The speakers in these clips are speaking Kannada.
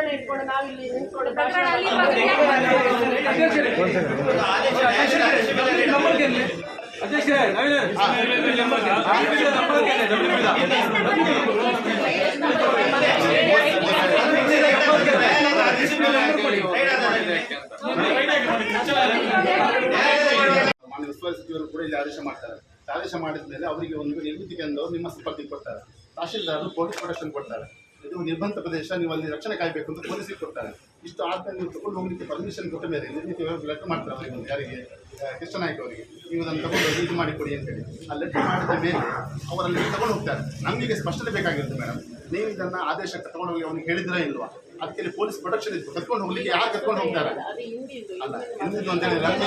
ನಿಂತ್ಕೊಂಡು ಮಾನ್ಯ ಉಸ್ತುವಾರಿ ಸಚಿವರು ಕೂಡ ಇಲ್ಲಿ ಆದೇಶ ಮಾಡ್ತಾರೆ. ಆದೇಶ ಮಾಡಿದ ಮೇಲೆ ಅವರಿಗೆ ಒಂದು ನಿರ್ಮಿತಿ ಕೇಂದ್ರ ನಿಮ್ಮ ಸಂಪರ್ಕಿಗೆ ಕೊಡ್ತಾರೆ. ತಹಶೀಲ್ದಾರರು ಪೊಲೀಸ್ ಪ್ರೊಟೆಕ್ಷನ್ ಕೊಡ್ತಾರೆ. ಇದು ನಿರ್ಬಂಧ ಪ್ರದೇಶ, ನೀವು ಅಲ್ಲಿ ರಕ್ಷಣೆ ಕಾಯಬೇಕು ಅಂತ ಪೊಲೀಸಿಗೆ ಕೊಡ್ತಾರೆ. ಇಷ್ಟು ಆದ್ಮೇಲೆ ನೀವು ತಗೊಂಡು ಹೋಗಲಿಕ್ಕೆ ಪರ್ಮಿಷನ್ ಕೊಟ್ಟ ಮೇಲೆ ನಿರ್ಮಿತಿ ಲೆಟರ್ ಮಾಡ್ತಾರೆ ಅವರಿಗೆ ಯಾರಿಗೆ ಕೃಷ್ಣ ಕೃಷ್ಣನಾಯ್ಕ ಅವರಿಗೆ. ನೀವು ಅದನ್ನು ತಗೊಂಡು ಇದು ಮಾಡಿ ಕೊಡಿ ಅಂತೇಳಿ. ಆ ಲೆಟರ್ ಮಾಡಿದ ಮೇಲೆ ಅವರಲ್ಲಿ ತಗೊಂಡು ಹೋಗ್ತಾರೆ. ನಮಗೆ ಸ್ಪಷ್ಟತೆ ಬೇಕಾಗಿರುತ್ತೆ ಮೇಡಮ್ ನೀವು ಇದನ್ನು ಆದೇಶಕ್ಕೆ ತಗೊಂಡೋಗಿ ಅವ್ನಿಗೆ ಹೇಳಿದ್ರೆ ಇಲ್ವಾ? ಅದಕ್ಕೆ ಪೊಲೀಸ್ ಪ್ರೊಟೆಕ್ಷನ್ ಇತ್ತು. ಕರ್ಕೊಂಡು ಹೋಗ್ಲಿಕ್ಕೆ ಯಾರು ಕರ್ಕೊಂಡು ಹೋಗ್ತಾರೆ? ಅಲ್ಲ ಹಿಂದಿದ್ದು ಅಂತ ಹೇಳಿ ಅದು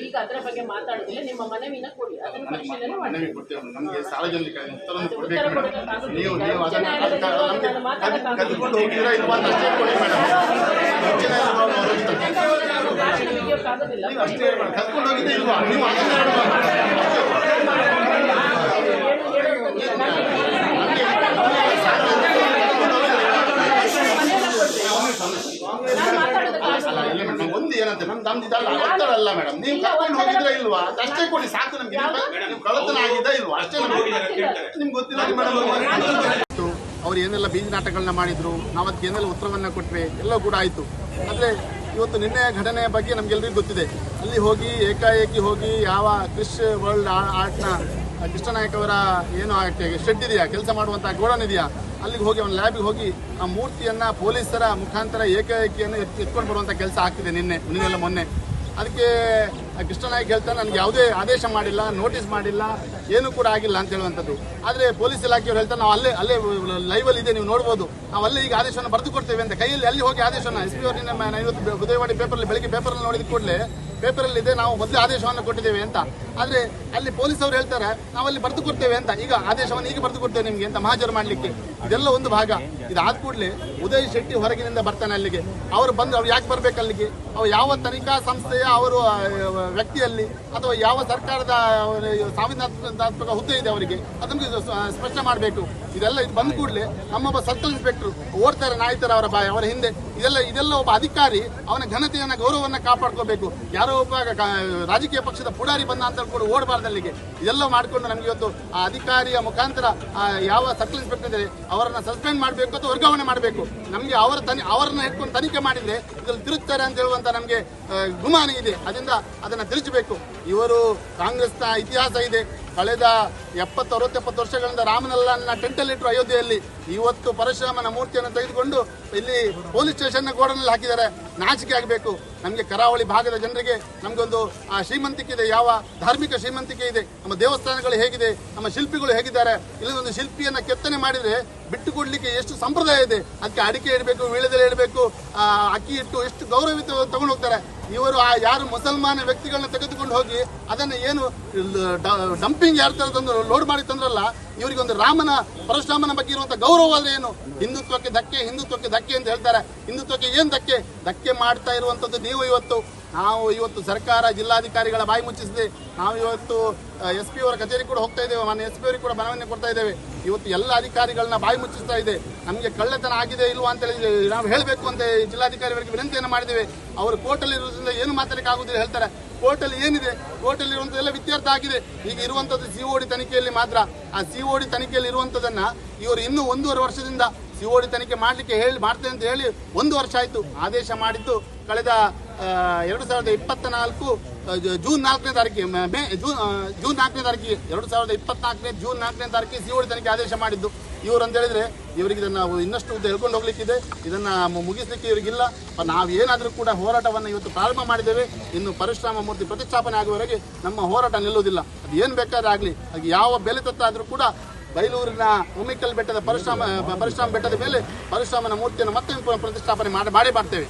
ಈಗ ಅದರ ಬಗ್ಗೆ ಮಾತಾಡೋದಿಲ್ಲ. ನಿಮ್ಮ ಮನವಿನ ಕೊಡಿ. ಅದನ್ನು ಪರಿಶೀಲನೆ ಮಾಡಿ. ಮನವಿ ಕೊಡ್ತೇವೆ. ನಮಗೆ ಸಾರ್ವಜನಿಕ ಉತ್ತರವನ್ನು ಉತ್ತರ ಕೊಡಬೇಕು ನೀವು ನೀವು ಅದನ್ನು ನ್ಯಾಯಾಲಯದಲ್ಲಿ ಅದಕ್ಕೆ ಇದು ಅಷ್ಟೇ ಕೊಡಿ ಮೇಡಮ್. ಅಷ್ಟೇ ಕದ್ಕೊಂಡು ಹೋಗಿದ್ದೆ ಇಲ್ವಾ? ನೀವು ಅದನ್ನ ಹೇಳುವ ಅಲ್ಲ ಇಲ್ಲ ಮೇಡಮ್ ಒಂದು ಏನಂತ ಮ್ಯಾಮ್ ನಮ್ದು ಇದಲ್ಲ ಅಲ್ಲ ಮೇಡಮ್ ನೀವು ಕರ್ಕೊಂಡು ಹೋಗಿದ್ರೆ ಇಲ್ವಾ? ಅಷ್ಟೇ ಕೊಡಿ ಸಾಕು ನಮ್ಗೆ ನೀವು- ಕಳ್ಳತನ ಆಗಿದ್ದ ಇಲ್ವಾ? ಅಷ್ಟೇ ನಮ್ಗೆ ಗೊತ್ತಿಲ್ಲ. ಮೇಡಮ್ ಅವ್ರು ಏನೆಲ್ಲ ಬೀದಿ ನಾಟಕಗಳನ್ನ ಮಾಡಿದ್ರು ನಾವು ಅದಕ್ಕೆ ಏನೆಲ್ಲ ಉತ್ತರವನ್ನ ಕೊಟ್ವಿ ಎಲ್ಲ ಕೂಡ ಆಯಿತು. ಅಂದ್ರೆ ಇವತ್ತು ನಿನ್ನೆ ಘಟನೆಯ ಬಗ್ಗೆ ನಮ್ಗೆಲ್ರಿಗೂ ಗೊತ್ತಿದೆ. ಅಲ್ಲಿ ಹೋಗಿ ಏಕಾಏಕಿ ಹೋಗಿ ಯಾವ ಕ್ರಿಶ್ ವರ್ಲ್ಡ್ ಆರ್ಟ್ನ ಕೃಷ್ಣನಾಯಕ್ ಅವರ ಏನು ಶೆಡ್ ಇದೆಯಾ? ಕೆಲಸ ಮಾಡುವಂಥ ಗೋಡನ್ ಇದೆಯಾ? ಅಲ್ಲಿಗೆ ಹೋಗಿ ಅವನ ಲ್ಯಾಬಿಗೆ ಹೋಗಿ ಆ ಮೂರ್ತಿಯನ್ನ ಪೊಲೀಸರ ಮುಖಾಂತರ ಏಕಾಏಕಿಯನ್ನು ಎತ್- ಎತ್ಕೊಂಡು ಬರುವಂಥ ಕೆಲಸ ಆಗ್ತಿದೆ ನಿನ್ನೆ, ನಿನ್ನೆಲ್ಲ ಮೊನ್ನೆ. ಅದಕ್ಕೆ ಕೃಷ್ಣನಾಯ್ಕ ಹೇಳ್ತಾರೆ ನನಗೆ ಯಾವುದೇ ಆದೇಶ ಮಾಡಿಲ್ಲ, ನೋಟಿಸ್ ಮಾಡಿಲ್ಲ, ಏನೂ ಕೂಡ ಆಗಿಲ್ಲ ಅಂತ ಹೇಳುವಂಥದ್ದು. ಆದರೆ ಪೊಲೀಸ್ ಇಲಾಖೆಯವರು ಹೇಳ್ತಾರೆ, ನಾವು ಅಲ್ಲೇ ಅಲ್ಲೇ ಲೈವಲ್ಲಿ ಇದೆ, ನೀವು ನೋಡ್ಬೋದು. ನಾವು ಅಲ್ಲೇ ಈಗ ಆದೇಶವನ್ನು ಬರೆದು ಕೊಡ್ತೇವೆ ಅಂತ ಕೈಯಲ್ಲಿ ಅಲ್ಲಿ ಹೋಗಿ ಆದೇಶವನ್ನು ಎಸ್ ಪಿ ಅವರು ನಿನ್ನೆ ಮ- ಇವತ್ತು ಉದಯವಾಡಿ ಪೇಪರಲ್ಲಿ, ಬೆಳಿಗ್ಗೆ ಪೇಪರಲ್ಲಿ ನೋಡಿದ ಕೂಡಲೇ ಪೇಪರಲ್ಲಿ ಇದೆ, ನಾವು ಮೊದಲೇ ಆದೇಶವನ್ನು ಕೊಟ್ಟಿದ್ದೇವೆ ಅಂತ. ಆದರೆ ಅಲ್ಲಿ ಪೊಲೀಸ್ ಅವರು ಹೇಳ್ತಾರೆ, ನಾವು ಅಲ್ಲಿ ಬರೆದು ಕೊಡ್ತೇವೆ ಅಂತ. ಈಗ ಆದೇಶವನ್ನು ಈಗ ಬರೆದು ಕೊಡ್ತೇವೆ ನಿಮಗೆ ಅಂತ ಮಹಾಜರು ಮಾಡಲಿಕ್ಕೆ. ಇದೆಲ್ಲ ಒಂದು ಭಾಗ. ಇದಾದ ಕೂಡಲೇ ಉದಯ್ ಶೆಟ್ಟಿ ಹೊರಗಿನಿಂದ ಬರ್ತಾನೆ ಅಲ್ಲಿಗೆ. ಅವರು ಬಂದು, ಅವ್ರು ಯಾಕೆ ಬರ್ಬೇಕು ಅಲ್ಲಿಗೆ? ಅವ್ರು ಯಾವ ತನಿಖಾ ಸಂಸ್ಥೆಯ ಅವರು ವ್ಯಕ್ತಿಯಲ್ಲಿ ಅಥವಾ ಯಾವ ಸರ್ಕಾರದ ಸಂವಿಧಾನಾತ್ಮಕ ಹುದ್ದೆ ಇದೆ ಅವರಿಗೆ, ಅದನ್ನು ಸ್ಪಷ್ಟ ಮಾಡಬೇಕು. ಇದೆಲ್ಲ ಇದು ಬಂದ ಕೂಡಲೇ ನಮ್ಮೊಬ್ಬ ಸರ್ಕಲ್ ಇನ್ಸ್ಪೆಕ್ಟರ್ ಓಡ್ತಾರೆ ನಾಯಿತರ ಅವರ ಬಾಯಿ ಅವರ ಹಿಂದೆ, ಇದೆಲ್ಲ ಇದೆಲ್ಲ ಒಬ್ಬ ಅಧಿಕಾರಿ ಅವನ ಘನತೆಯನ್ನ, ಗೌರವವನ್ನು ಕಾಪಾಡ್ಕೋಬೇಕು. ಯಾರೋ ಒಬ್ಬ ರಾಜಕೀಯ ಪಕ್ಷದ ಪುಡಾರಿ ಬಂದ ಅಂತ ಕೂಡ ಓಡಬಾರ್ದು ಅಲ್ಲಿಗೆ ಇದೆಲ್ಲ ಮಾಡಿಕೊಂಡು ನಮಗೆ ಇವತ್ತು ಆ ಅಧಿಕಾರಿಯ ಮುಖಾಂತರ ಯಾವ ಸರ್ಕಲ್ ಇನ್ಸ್ಪೆಕ್ಟರ್ ಇದ್ದಾರೆ, ಅವರನ್ನು ಸಸ್ಪೆಂಡ್ ಮಾಡಬೇಕು ಅಥವಾ ವರ್ಗಾವಣೆ ಮಾಡಬೇಕು. ನಮಗೆ ಅವರ ತನಿ, ಅವರನ್ನ ಇಟ್ಕೊಂಡು ತನಿಖೆ ಮಾಡಿದ್ರೆ ಇದ್ರಲ್ಲಿ ತಿರುತ್ತಾರೆ ಅಂತ ಹೇಳುವಂತ ನಮಗೆ ಗುಮಾನಿ ಇದೆ. ಅದರಿಂದ ಅದನ್ನ ತಿರುಚಬೇಕು. ಇವರು ಕಾಂಗ್ರೆಸ್ನ ಇತಿಹಾಸ ಇದೆ. ಕಳೆದ ಎಪ್ಪತ್ತು ಅರವತ್ತೆಪ್ಪತ್ತು ವರ್ಷಗಳಿಂದ ರಾಮನಲ್ಲನ ಟೆಂಟಲ್ಲಿಟ್ಟರು ಅಯೋಧ್ಯೆಯಲ್ಲಿ. ಇವತ್ತು ಪರಶುರಾಮನ ಮೂರ್ತಿಯನ್ನು ತೆಗೆದುಕೊಂಡು ಇಲ್ಲಿ ಪೊಲೀಸ್ ಸ್ಟೇಷನ್ ಗೋಡನಲ್ಲಿ ಹಾಕಿದ್ದಾರೆ. ನಾಚಿಕೆ ಆಗಬೇಕು. ನಮಗೆ ಕರಾವಳಿ ಭಾಗದ ಜನರಿಗೆ ನಮಗೊಂದು, ಆ ಶ್ರೀಮಂತಿಕೆ ಇದೆ ಯಾವ ಧಾರ್ಮಿಕ ಶ್ರೀಮಂತಿಕೆ ಇದೆ ನಮ್ಮ ದೇವಸ್ಥಾನಗಳು ಹೇಗಿದೆ, ನಮ್ಮ ಶಿಲ್ಪಿಗಳು ಹೇಗಿದ್ದಾರೆ. ಇಲ್ಲಿ ಒಂದು ಶಿಲ್ಪಿಯನ್ನ ಕೆತ್ತನೆ ಮಾಡಿದ್ರೆ ಬಿಟ್ಟು ಕೊಡ್ಲಿಕ್ಕೆ ಎಷ್ಟು ಸಂಪ್ರದಾಯ ಇದೆ? ಅದಕ್ಕೆ ಅಡಿಕೆ ಇಡಬೇಕು, ವೀಳ್ಯದೆಲೆ ಇಡಬೇಕು ಅಕ್ಕಿ ಇಟ್ಟು ಎಷ್ಟು ಗೌರವಿತ ತಗೊಂಡು ಹೋಗ್ತಾರೆ. ಇವರು ಆ ಯಾರು ಮುಸಲ್ಮಾನ ವ್ಯಕ್ತಿಗಳನ್ನ ತೆಗೆದುಕೊಂಡು ಹೋಗಿ ಅದನ್ನ ಏನು ಡಂಪಿಂಗ್ ಯಾರ ತರ ತಂದು ಲೋಡ್ ಮಾಡಿ ತಂದ್ರಲ್ಲ ಇವರಿಗೆ ಒಂದು ರಾಮನ, ಪರಶುರಾಮನ ಬಗ್ಗೆ ಇರುವಂತ ಗೌರವ ಆದರೆ ಏನು? ಹಿಂದುತ್ವಕ್ಕೆ ಧಕ್ಕೆ ಹಿಂದುತ್ವಕ್ಕೆ ಧಕ್ಕೆ ಅಂತ ಹೇಳ್ತಾರೆ. ಹಿಂದುತ್ವಕ್ಕೆ ಏನ್ ಧಕ್ಕೆ? ಧಕ್ಕೆ ಮಾಡ್ತಾ ಇರುವಂತದ್ದು ನೀವು ಇವತ್ತು. ನಾವು ಇವತ್ತು ಸರ್ಕಾರ, ಜಿಲ್ಲಾಧಿಕಾರಿಗಳ ಬಾಯಿ ಮುಚ್ಚಿಸಿದೆ. ನಾವು ಇವತ್ತು ಎಸ್ ಪಿ ಅವರ ಕಚೇರಿ ಕೂಡ ಹೋಗ್ತಾ ಇದ್ದೇವೆ. ಮಾನ್ಯ ಎಸ್ ಪಿ ಅವರಿಗೆ ಕೂಡ ಮನವಿಯನ್ನು ಕೊಡ್ತಾ ಇದ್ದೇವೆ. ಇವತ್ತು ಎಲ್ಲ ಅಧಿಕಾರಿಗಳನ್ನ ಬಾಯಿ ಮುಚ್ಚಿಸ್ತಾ ಇದೆ. ನಮಗೆ ಕಳ್ಳತನ ಆಗಿದೆ ಇಲ್ವಾ ಅಂತ ಹೇಳಿ ನಾವು ಹೇಳಬೇಕು ಅಂತ ಜಿಲ್ಲಾಧಿಕಾರಿಗಳಿಗೆ ವಿನಂತಿಯನ್ನು ಮಾಡಿದ್ದೇವೆ. ಅವರು ಕೋರ್ಟಲ್ಲಿ ಇರೋದ್ರಿಂದ ಏನು ಮಾತಾಡಕ್ಕೆ ಆಗುದಿಲ್ಲ ಹೇಳ್ತಾರೆ. ಕೋರ್ಟಲ್ಲಿ ಏನಿದೆ? ಕೋರ್ಟಲ್ಲಿ ಇರುವಂಥದ್ದೆಲ್ಲ ವ್ಯತ್ಯರ್ಥ ಆಗಿದೆ. ಈಗ ಇರುವಂಥದ್ದು ಸಿ ಡಿ ತನಿಖೆಯಲ್ಲಿ ಮಾತ್ರ. ಆ ಸಿ ಡಿ ತನಿಖೆಯಲ್ಲಿ ಇರುವಂತದನ್ನ ಇವರು ಇನ್ನೂ ಒಂದೂವರೆ ವರ್ಷದಿಂದ ಸಿ ಡಿ ತನಿಖೆ ಮಾಡಲಿಕ್ಕೆ ಹೇಳಿ ಮಾಡ್ತೇನೆ ಅಂತ ಹೇಳಿ ಒಂದು ವರ್ಷ ಆಯಿತು. ಆದೇಶ ಮಾಡಿದ್ದು ಕಳೆದ ಎರಡು ಸಾವಿರದ ಇಪ್ಪತ್ತ ನಾಲ್ಕು ಜೂನ್ ನಾಲ್ಕನೇ ತಾರೀಕಿಗೆ, ಮೇ ಜೂನ್ ಜೂನ್ ನಾಲ್ಕನೇ ತಾರೀಕಿಗೆ, ಎರಡು ಸಾವಿರದ ಇಪ್ಪತ್ನಾಲ್ಕನೇ, ಜೂನ್ ನಾಲ್ಕನೇ ತಾರೀಕಿಗೆ ಸಿ ಓಡಿ ತನಿಖೆ ಆದೇಶ ಮಾಡಿದ್ದು. ಇವರು ಅಂತ ಹೇಳಿದ್ರೆ ಇವರಿಗೆ ಇದನ್ನು ಇನ್ನಷ್ಟು ಉದ್ದ ಹೇಳ್ಕೊಂಡು ಹೋಗ್ಲಿಕ್ಕಿದೆ. ಇದನ್ನು ಮುಗಿಸ್ಲಿಕ್ಕೆ ಇವರಿಗಿಲ್ಲ. ನಾವು ಏನಾದರೂ ಕೂಡ ಹೋರಾಟವನ್ನು ಇವತ್ತು ಪ್ರಾರಂಭ ಮಾಡಿದ್ದೇವೆ. ಇನ್ನು ಪರಶುರಾಮ ಮೂರ್ತಿ ಪ್ರತಿಷ್ಠಾಪನೆ ಆಗುವವರೆಗೆ ನಮ್ಮ ಹೋರಾಟ ನಿಲ್ಲುವುದಿಲ್ಲ. ಅದು ಏನು ಬೇಕಾದ್ರೆ ಆಗಲಿ. ಅದು ಯಾವ ಬೆಲೆ ತತ್ತಾದರೂ ಕೂಡ ಬೈಲೂರಿನ ಉಮಿಕಲ್ ಬೆಟ್ಟದ ಪರಶುರಾಮ ಪರಶುರಾಮ ಬೆಟ್ಟದ ಮೇಲೆ ಪರಶುರಾಮನ ಮೂರ್ತಿಯನ್ನು ಮತ್ತೆ ಪ್ರತಿಷ್ಠಾಪನೆ ಮಾಡಿ ಮಾಡಿ ಮಾಡ್ತೇವೆ.